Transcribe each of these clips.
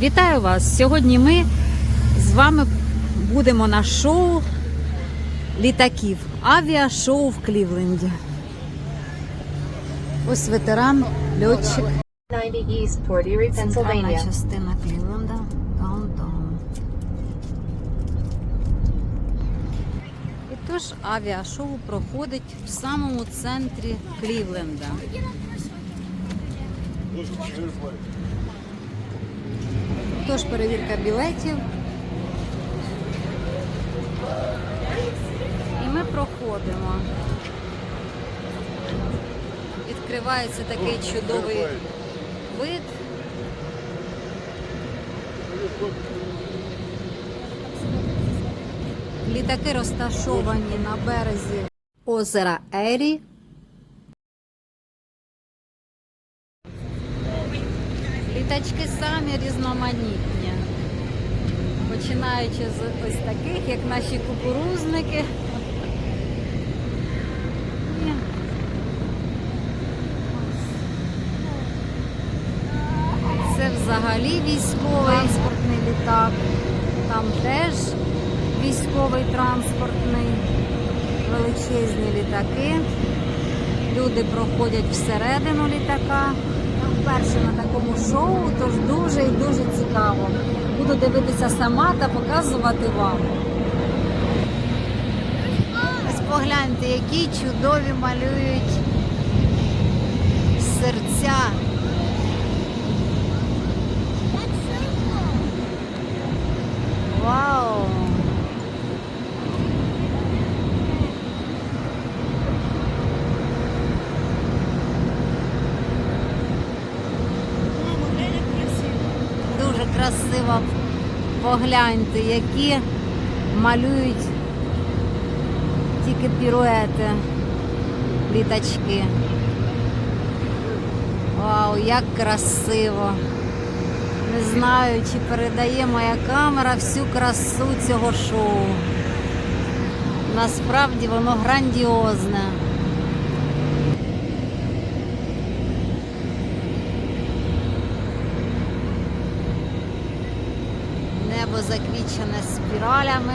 Вітаю вас! Сьогодні ми з вами будемо на шоу літаків. Авіашоу в Клівленді. Ось ветеран, льотчик. 90 East Port Erie, Центральна частина Клівленда. Даунтаун. І тож авіашоу проходить в самому центрі Клівленда. Тож перевірка білетів. І ми проходимо. Відкривається такий чудовий вид. Літаки розташовані на березі озера Ері. Літачки самі різноманітні. Починаючи з ось таких, як наші кукурузники. Це взагалі військовий транспортний літак. Там теж військовий транспортний, величезні літаки. Люди проходять всередину літака. Вперше на такому шоу, тож дуже і дуже цікаво. Буду дивитися сама та показувати вам. Ось погляньте, які чудові малюють серця. Вау! Дуже красиво погляньте, які малюють тільки піруети, літачки. Вау, як красиво! Не знаю, чи передає моя камера всю красу цього шоу. Насправді воно грандіозне. Небо заквічене спіралями.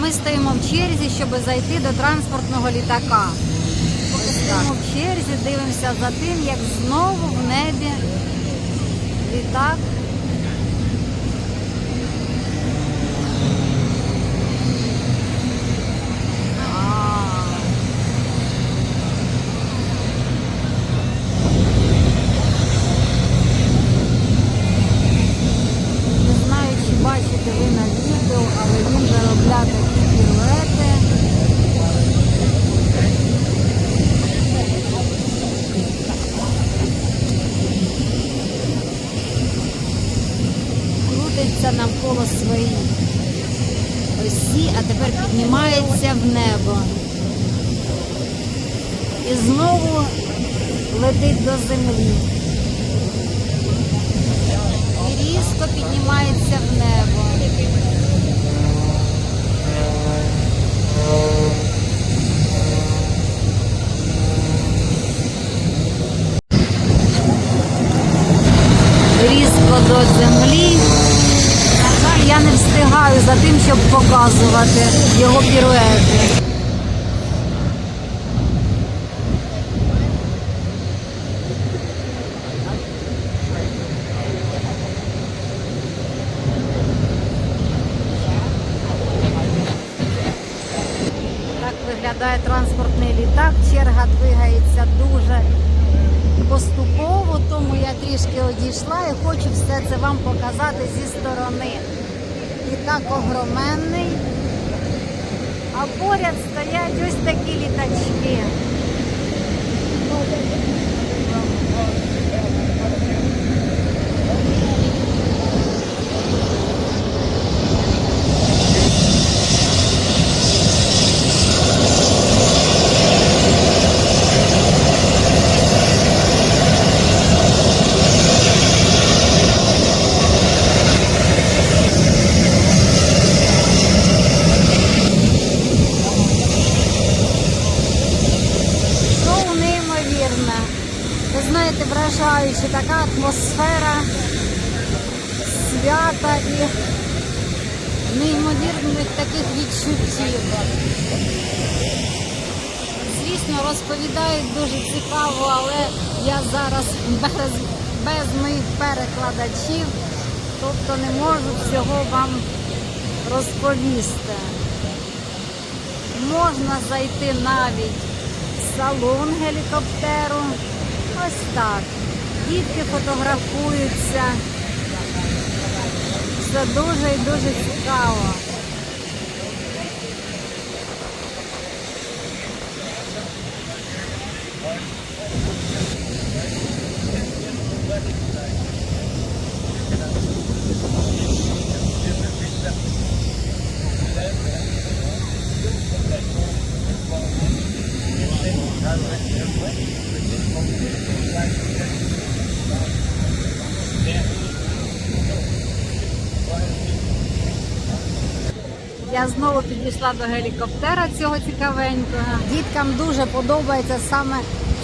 Ми стоїмо в черзі, щоб зайти до транспортного літака. Стоїмо в черзі, дивимося за тим, як знову в небі літак. А. Не знаю, чи бачите ви на відео, але він виробляє такі піруети. Крутиться навколо своїх осі, а тепер піднімається в небо. І знову летить до землі. І різко піднімається в небо. Різко до землі. Я не встигаю за тим, щоб показувати його піруети. Виглядає транспортний літак. Черга двигається дуже поступово, тому я трішки одійшла і хочу все це вам показати зі сторони. Літак огроменний, а поряд стоять ось такі літачки. І неймовірних таких відчуттів. Звісно, розповідають дуже цікаво, але я зараз без, без моїх перекладачів, тобто не можу всього вам розповісти. Можна зайти навіть в салон гелікоптеру. Ось так. Дітки фотографуються. Все дуже і дуже цікаво. Я знову підійшла до гелікоптера цього цікавенького. Діткам дуже подобається саме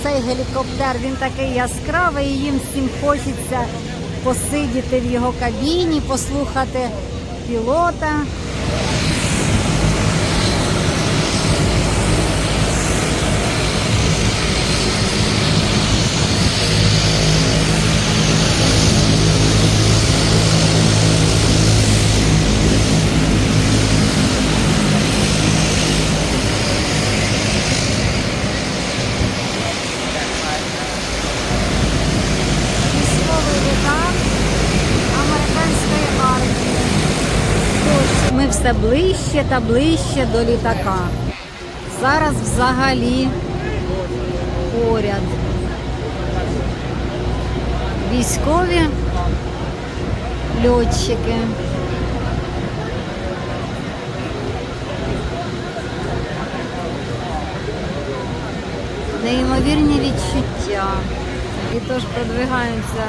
цей гелікоптер. Він такий яскравий, і їм всім хочеться посидіти в його кабіні, послухати пілота. Все ближче та ближче до літака. Зараз взагалі поряд. Військові льотчики. Неймовірні відчуття. І тож продвигаємося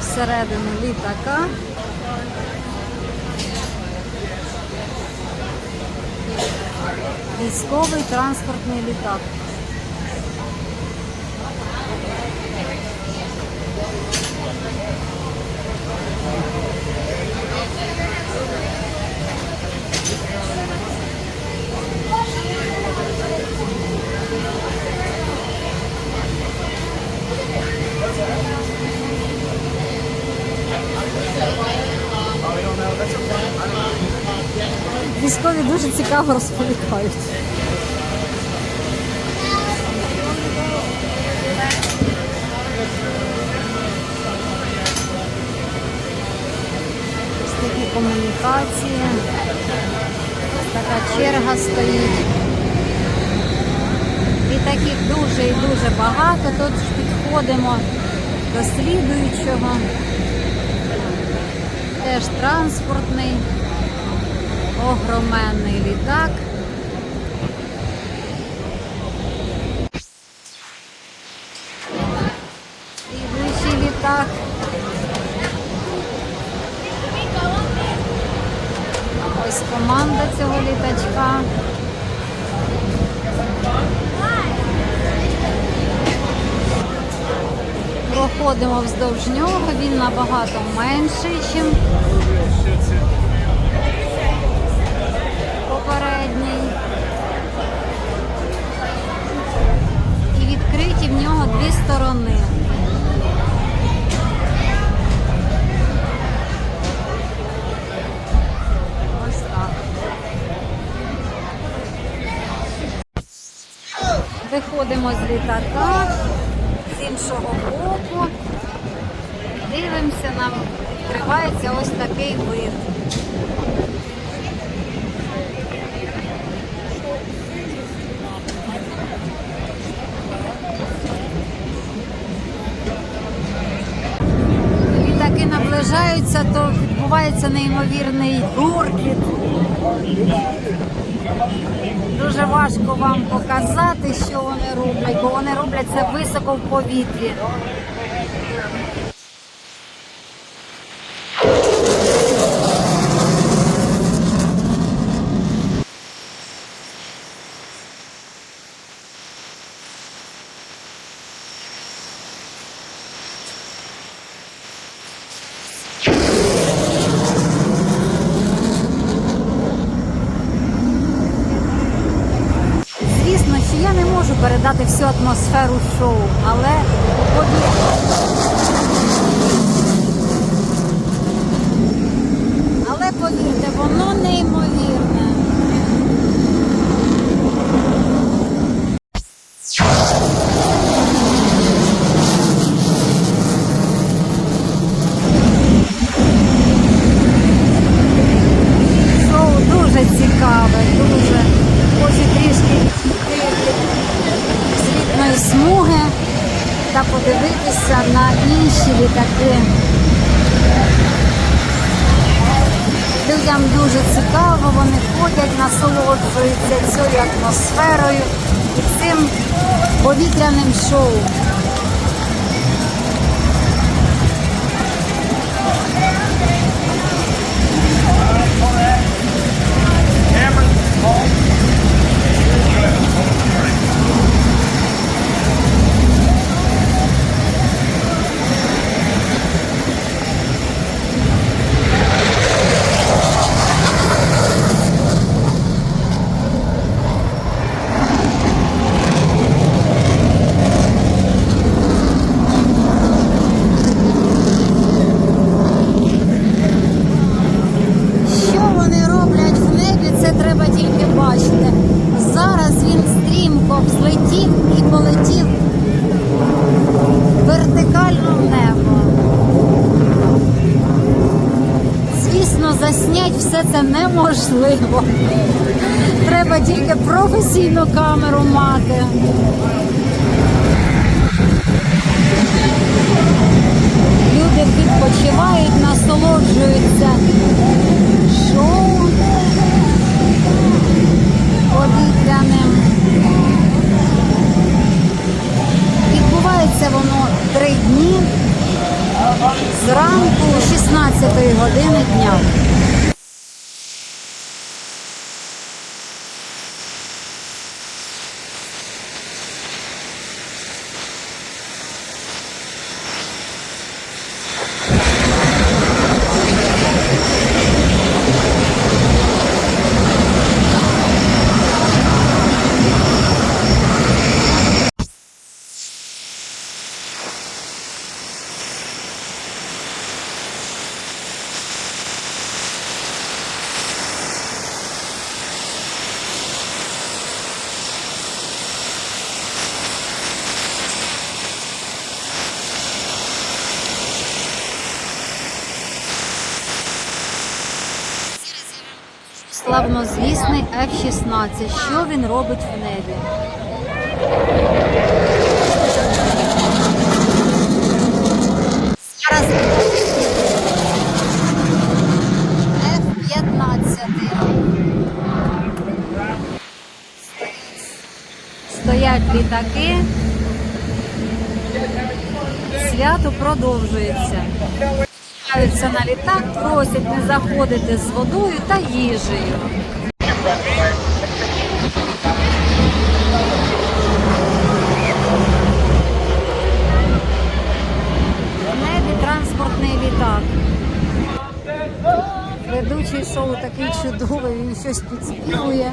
всередину літака. Військовий транспортний літак. Військові дуже цікаво розповідають. Стоїть. І таких дуже і дуже багато. Тут підходимо до слідуючого. Теж транспортний огроменний літак. Слідуючий літак. Ось команда цього літачка. Проходимо вздовж нього, він набагато менший, ніж З з іншого боку. Дивимося, нам відкривається ось такий вид. Літаки наближаються, то відбувається неймовірний гуркіт. Дуже важко вам показати, що вони роблять, бо вони роблять це високо в повітрі. я не можу передати всю атмосферу шоу, але повірте. Але повірте, воно неймовірне. Шоу дуже цікаве, дуже хочу трішки йти від світної смуги та подивитися на інші літаки. Людям дуже цікаво, вони ходять, насолоджуються цією атмосферою і цим повітряним шоу. Що вони роблять в небі, це треба тільки бачити. Зараз він стрімко взлетів і полетів вертикально в небо. Звісно, заснять це неможливо. Треба тільки професійну камеру мати. Люди відпочивають, насолоджуються шоу повітряним. Відбувається воно три дні зранку 16 години дня. Славнозвісний F-16. Що він робить в небі? Зараз F-15. Стоять літаки. Свято продовжується. Спускаються на літак, просять не заходити з водою та їжею. В небі транспортний літак. Ведучий шоу такий чудовий, він щось підспівує.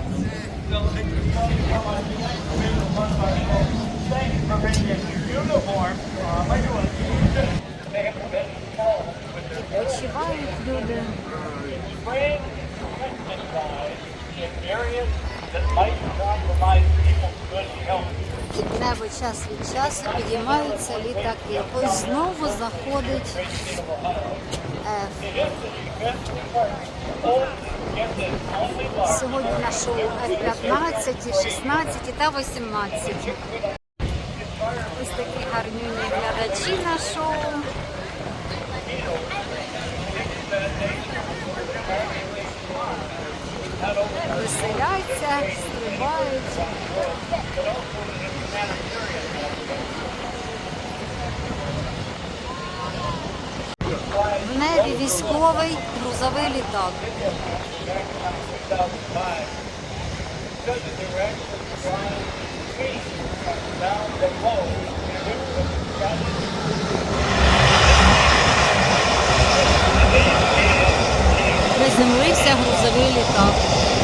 Відпочивають люди. Під часу підіймаються літаки. Ось знову заходить F. Сьогодні на шоу F-15, 16 та 18. Ось такі гарнюні глядачі на шоу. Веселяться, стрибають. В небі військовий грузовий літак. Приземлився грузовий літак.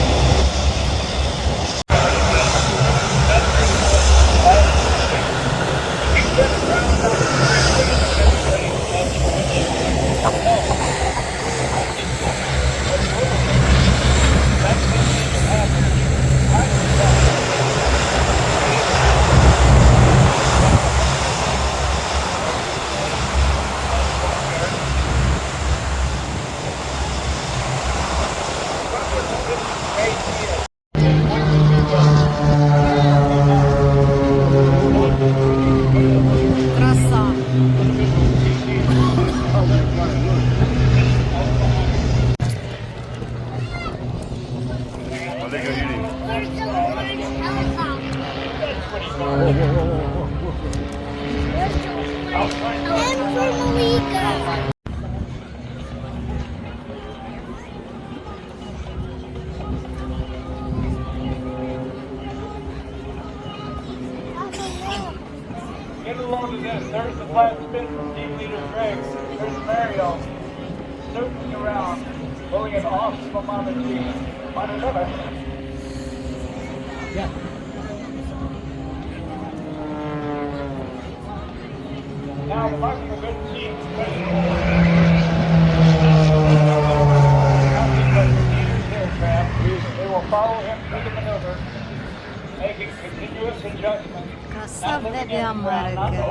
Краса в Америки.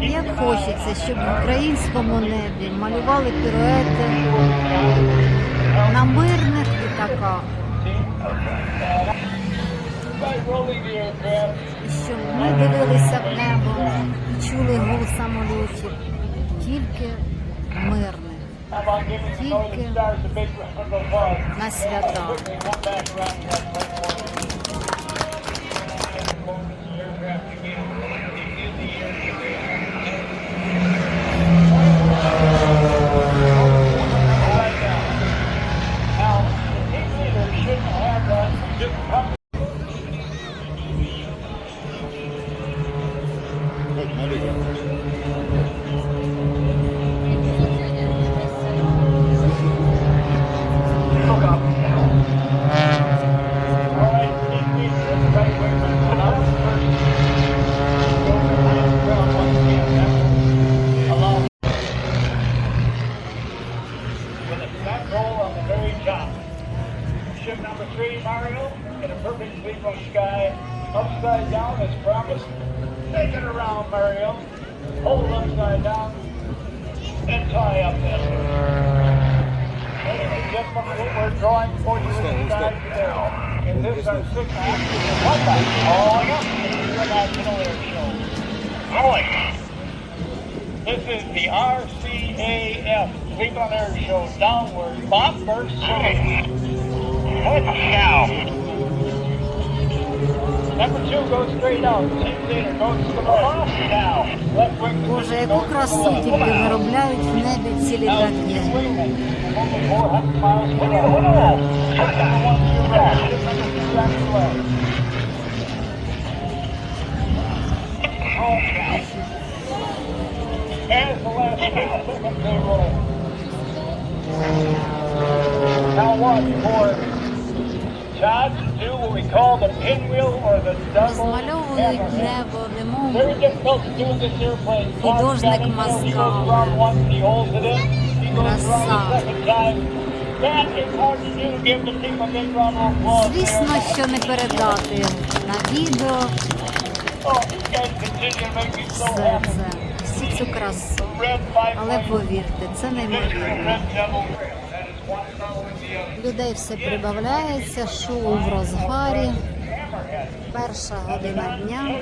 Як хочеться, щоб в українському небі малювали піруети на мирних літаках. І що ми дивилися в небо і чули гул самолітів. Тільки мирних на свята. RCAF Cleveland Air Show downward bomber swing. Head now. Number two goes straight out. Team leader goes to the left. Now. Left wing Боже, яку красу тільки виробляють в небі ці Now, літаки. wingman. Only 400 miles per hour. Ship number one to your right. Ship number two back to the left. Roll count. As the last eight seconds they roll. Now watch for to do what we call the pinwheel or the double Розмальовують hammerhead. небо, немов Very difficult to do in this airplane. He goes around once, he holds it in. He goes around a second time. That is hard to do. Give the team a big round of applause. Звісно, що не передати на відео Oh, you guys continue to make me so все happy. це, всю цю красу. Але повірте, це неймовірно. Людей все прибавляється, шоу в розгарі. Перша година дня.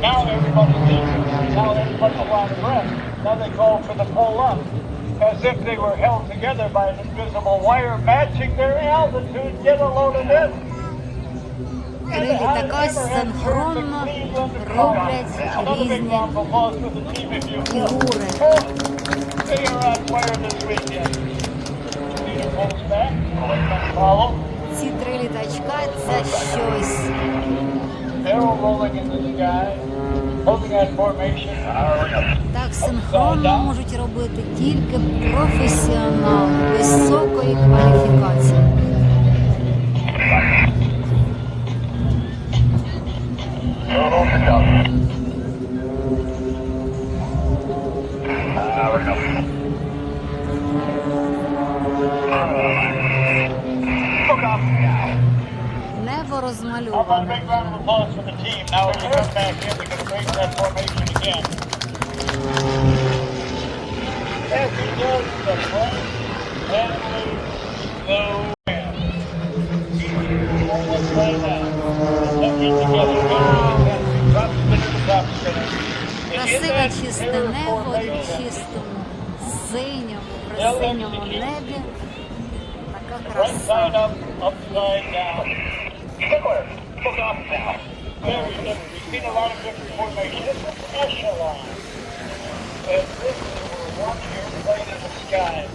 Now everybody's. Now everybody's on abreast. Now they call for the pull up. As if they were held together by an invisible wire matching their altitude. Get a load of this. Три літака синхронно роблять різні фігури. They are on fire this weekend. Leader pulls back, let's follow. Ці три літачка це щось. Так синхронно можуть робити тільки професіонали високої кваліфікації. Look And in Красиве чисте небо і чистому синьому, при синьому небі. Така краса. up, upside down. Stickler, look up now. Very different. We've seen a lot of different formations. This is echelon. And this is we're watching airplane in the sky.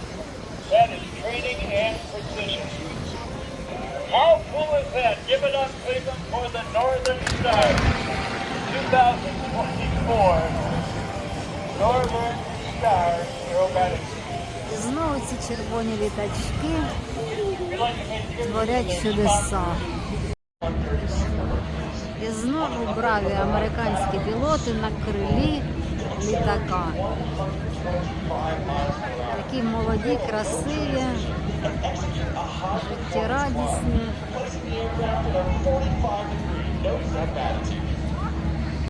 That is training and precision. How cool is that? Give it up, Cleveland, for the Northern Star. 2024 Northern Star Aerobatics. І знову ці червоні літачки We'd like to make sure творять чудеса. І знову браві американські пілоти на крилі літака. Такі молоді, красиві, життєрадісні.